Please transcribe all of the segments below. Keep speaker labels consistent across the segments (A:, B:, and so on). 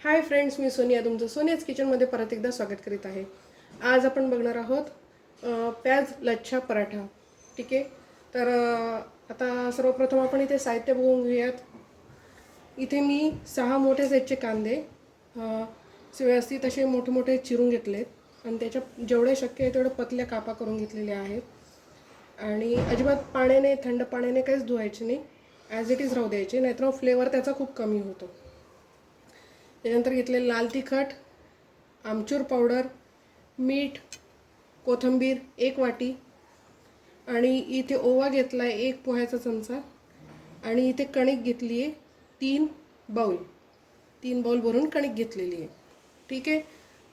A: Hi friends मी सोनिया तुमचं सोनियाच किचनमध्ये परत एकदा स्वागत करीत आहे. आज आपण बघणार आहोत प्याज लच्छा पराठा. ठीक आहे? तर आता सर्वप्रथम आपण इथे साहित्य बघून घेऊयात. इथे मी सहा मोठे साईजचे कांदे व्यवस्थित असे मोठे मोठे चिरून घेतलेत. आणि त्याच्या जेवढे शक्य आहे तेवढं पतल्या कापा करून घेतलेल्या आहेत. आणि अजिबात पाण्याने थंड पाण्याने काहीच धुवायचे नाही. ॲज इट इज राहू द्यायचे. नाहीतर फ्लेवर त्याचा खूप कमी होतो. त्यानंतर घेतले लाल तिखट आमचूर पावडर मीठ कोथिंबीर एक वाटी आणि इथे ओवा घेतला आहे एक पोह्याचा चमचा आणि इथे कणिक घेतली आहे तीन बाऊल. तीन बाऊल भरून कणिक घेतलेली आहे. ठीक आहे?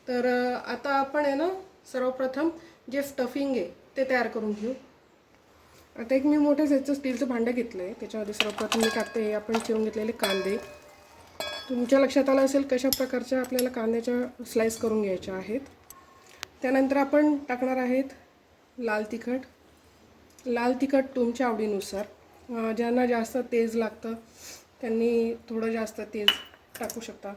A: तर आता आपण आहे ना सर्वप्रथम जे स्टफिंग आहे ते तयार करून घेऊ. आता एक मी मोठ्या ह्याचं स्टीलचं भांडं घेतलं आहे त्याच्यामध्ये सर्वप्रथम मी टाकते हे आपण चिरून घेतलेले कांदे. तुमच्या लक्षात आलं असेल कशा प्रकारच्या आपल्याला कांद्याच्या स्लाईस करून घ्यायच्या आहेत. त्यानंतर आपण टाकणार आहेत लाल तिखट. लाल तिखट तुमच्या आवडीनुसार. ज्यांना जास्त तेज लागतं त्यांनी थोडं जास्त तेज टाकू शकता.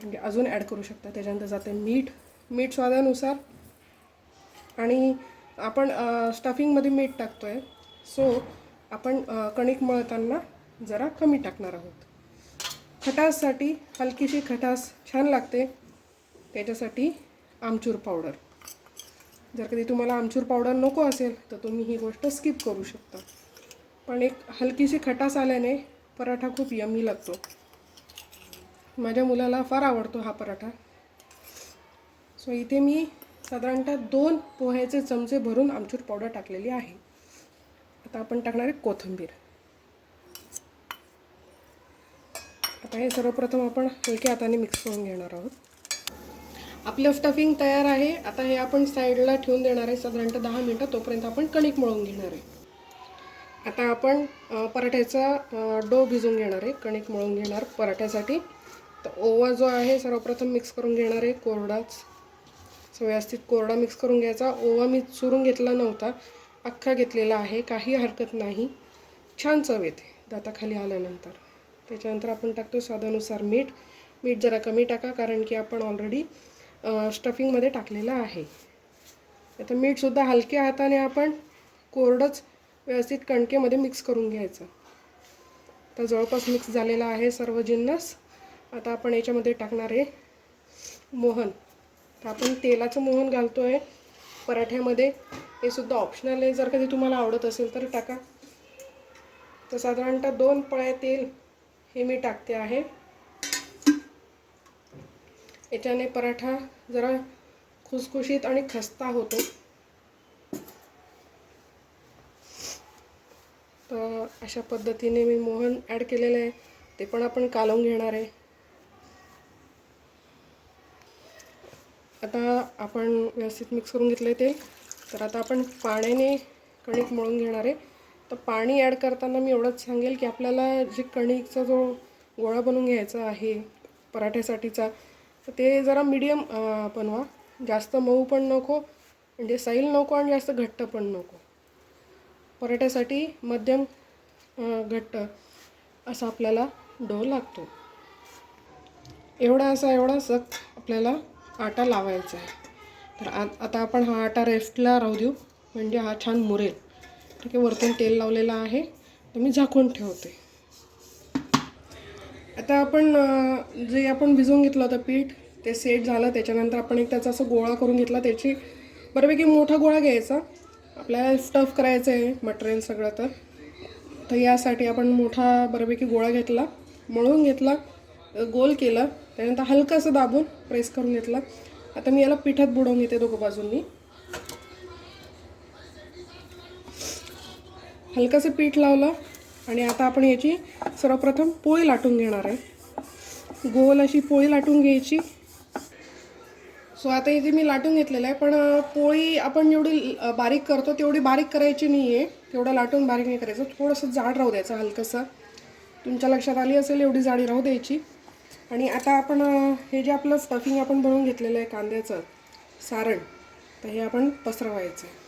A: म्हणजे अजून ॲड करू शकता. त्याच्यानंतर जाते मीठ. मीठ स्वादानुसार. आणि आपण स्टफिंगमध्ये मीठ टाकतो आहे सो आपण कणिक मळताना जरा कमी टाकणार आहोत. खटाससाठी हलकीशी खटास छान लागते. त्याच्यासाठी आमचूर पावडर जर कधी तुम्हाला आमचूर पावडर नको असेल तर तुम्ही ही गोष्ट स्किप करू शकता. पण एक हलकीशी खटास आल्याने पराठा खूप यमी लागतो. माझ्या मुलाला फार आवडतो हा पराठा. सो इथे मी साधारणतः दोन पोह्याचे चमचे भरून आमचूर पावडर टाकलेली आहे. आता आपण टाकणार आहे कोथिंबीर. आता हे सर्वप्रथम आपण हलक्या हाताने मिक्स करून घेणार आहोत. आपलं स्टफिंग तयार आहे. आता हे आपण साईडला ठेवून देणार आहे. साधारणतः दहा मिनटं. तोपर्यंत आपण कणिक मळून घेणार आहे. आता आपण पराठ्याचा डो भिजून घेणार आहे. कणिक मळून घेणार पराठ्यासाठी. तर ओवा जो आहे सर्वप्रथम मिक्स करून घेणार आहे. कोरडाच. सो व्यवस्थित कोरडा मिक्स करून घ्यायचा. ओवा मी चुरून घेतला नव्हता. अख्खा घेतलेला आहे. काही हरकत नाही. छान चव येते. दाताखाली आल्यानंतर. त्याच्यानंतर आपण टाकतो स्वादानुसार मीठ. मीठ जरा कमी टाका कारण की आपण ऑलरेडी स्टफिंगमध्ये टाकलेलं आहे. आता मीठसुद्धा हलक्या हाताने आपण कोरडंच व्यवस्थित कणकेमध्ये मिक्स करून घ्यायचं. तर जवळपास मिक्स झालेला आहे सर्व जिन्नस. आता आपण याच्यामध्ये टाकणार आहे मोहन. तर आपण तेलाचं मोहन घालतो आहे पराठ्यामध्ये. हे सुद्धा ऑप्शनल आहे. जर कधी तुम्हाला आवडत असेल तर टाका. तर साधारणतः दोन पळ्या तेल हे मी टाकते आहे. याच्याने पराठा जरा खुसखुशीत आणि खस्ता होतो. तर अशा पद्धतीने मी मोहन ॲड केलेलं आहे. ते पण आपण कालवून घेणार आहे. आता आपण व्यवस्थित मिक्स करून घेतलं आहे तेल. तर आता आपण पाण्याने कणिक मळून घेणार आहे. तर पाणी ॲड करताना मी एवढंच सांगेल की आपल्याला जे कणिकचा जो गोळा बनवून घ्यायचा आहे पराठ्यासाठीचा तर ते जरा मीडियम बनवा. जास्त मऊ पण नको म्हणजे सैल नको आणि जास्त घट्ट पण नको. पराठ्यासाठी मध्यम घट्ट असा आपल्याला डो लागतो. एवढा असा एवढा सख आपल्याला आटा लावायचा आहे. तर आ आता आपण हा आटा रेस्टला राहू देऊ. म्हणजे हा छान मुरेल. ठीक आहे वरतून तेल लावलेलं आहे तर मी झाकून ठेवते. आता आपण जे आपण भिजवून घेतलं होतं पीठ ते सेट झालं. त्याच्यानंतर आपण एक त्याचा असं गोळा करून घेतला. त्याची बऱ्यापैकी मोठा गोळा घ्यायचा. आपल्याला स्टफ करायचं आहे मटेरियल सगळं तर. तर यासाठी आपण मोठा बऱ्यापैकी गोळा घेतला मळून घेतला गोल केला. त्यानंतर हलकं असं दाबून प्रेस करून घेतला. आता मी याला पिठात बुडवून घेते दोघं बाजूंनी. हलकंसं पीठ लावलं आणि आता आपण याची सर्वप्रथम पोळी लाटून घेणार आहे. गोल अशी पोळी लाटून घ्यायची. सो आता इथे मी लाटून घेतलेलं आहे पण पोळी आपण जेवढी बारीक करतो तेवढी बारीक करायची नाही आहे तेवढं लाटून बारीक नाही करायचं. थोडंसं जाड राहू द्यायचं हलकंसं. तुमच्या लक्षात आली असेल एवढी जाडी राहू द्यायची. आणि आता आपण हे जे आपलं स्टफिंग आपण बनवून घेतलेलं आहे कांद्याचं सारण तर हे आपण पसरवायचं आहे.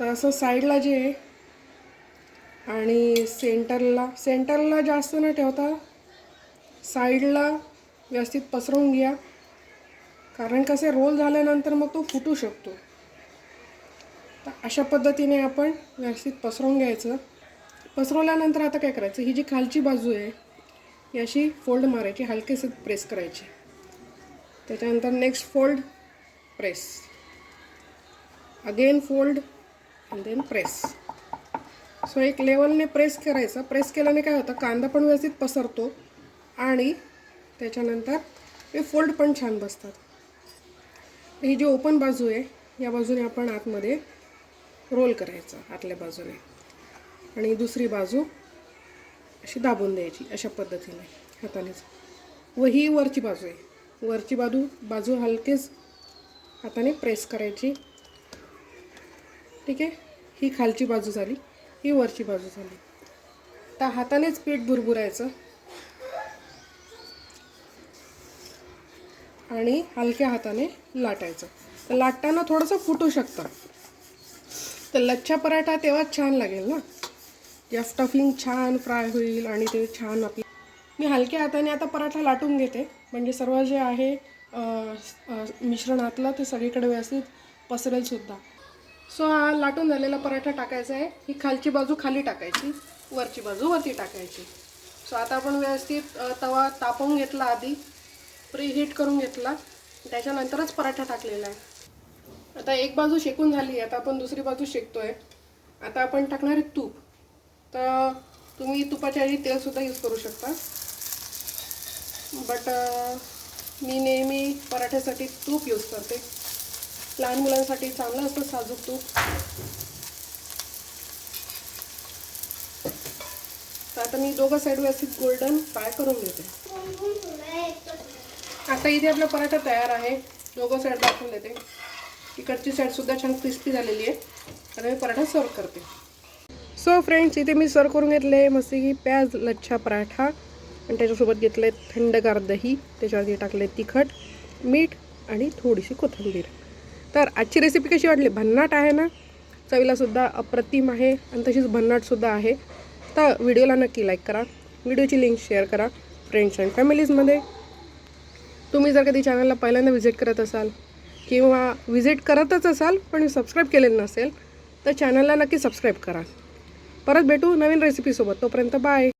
A: तर असं साईडला जे आणि सेंटरला सेंटरला जास्त न ठेवता साईडला व्यवस्थित पसरवून घ्या. कारण कसे रोल झाल्यानंतर मग तो फुटू शकतो. तर अशा पद्धतीने आपण व्यवस्थित पसरवून घ्यायचं. पसरवल्यानंतर आता काय करायचं? ही जी खालची बाजू आहे ही अशी फोल्ड मारायची हलकेसे प्रेस करायची. त्याच्यानंतर next fold press. Again fold then press. So एक लेवलने प्रेस करायचं. प्रेस केल्याने काय होतं? कांदा पण व्यवस्थित पसरतो आणि त्याच्यानंतर हे फोल्ड पण छान बसतात. ही जी ओपन बाजू आहे या बाजूने आपण आतमध्ये रोल करायचं आतल्या बाजूने. आणि दुसरी बाजू अशी दाबून द्यायची अशा पद्धतीने हातानेच. व ही वरची बाजू आहे. वरची बाजू बाजू हलकेच हाताने प्रेस करायची. ठीक आहे? ही खालची बाजू झाली ही वरची बाजू झाली. आता हातानेच पीठ भुरभुरायचं. आणि हलक्या हाताने लाटायचं. तर लाटताना थोडंसं फुटू शकतं. तर लच्छा पराठा तेव्हाच छान लागेल ना? या स्टफिंग छान फ्राय होईल आणि ते छान आपली मी हलक्या हाताने आता पराठा लाटून घेते. म्हणजे सर्व जे आहे मिश्रणातलं ते सगळीकडे व्यवस्थित पसरेलसुद्धा सो हा लाटून झालेला पराठा टाकायचा आहे. ही खालची बाजू खाली टाकायची वरची बाजू वरती टाकायची. सो आता आपण व्यवस्थित तवा तापवून घेतला आधी प्री हीट करून घेतला. त्याच्यानंतरच पराठा टाकलेला आहे. आता एक बाजू शेकून झाली आता आपण दुसरी बाजू शेकतो आहे आता आपण टाकणार आहे तूप. तर तुम्ही तुपाच्या ऐवजी तेलसुद्धा यूज करू शकता. बट मी नेहमी पराठ्यासाठी तूप यूज करते. लहान मुलांसाठी चांगलं असतं साजूक तूप. तर आता मी दोघं साईड व्यवस्थित गोल्डन फ्राय करून घेते. आता इथे आपला पराठा तयार आहे. दोघं साईड दाखवून देते. इकडची साईड सुद्धा छान क्रिस्पी झालेली आहे. आता मी पराठा सर्व करते. सो फ्रेंड्स इथे मी सर्व करून घेतले मस्त की प्याज लच्छा पराठा. आणि त्याच्यासोबत घेतले थंडगार दही. त्याच्यावरती टाकले तिखट मीठ आणि थोडीशी कोथिंबीर. तर आजची रेसिपी कशी वाटली? भन्नाट आहे ना? चवीलासुद्धा अप्रतिम आहे आणि तशीच भन्नाटसुद्धा आहे. तर व्हिडिओला नक्की लाईक करा. व्हिडिओची लिंक शेअर करा. फ्रेंड्स अँड फॅमिलीजमध्ये तुम्ही जर कधी चॅनलला पहिल्यांदा व्हिजिट करत असाल किंवा व्हिजिट करतच असाल पण सबस्क्राईब केलेलं नसेल तर चॅनलला नक्की सबस्क्राईब करा. परत भेटू नवीन रेसिपीसोबत तोपर्यंत बाय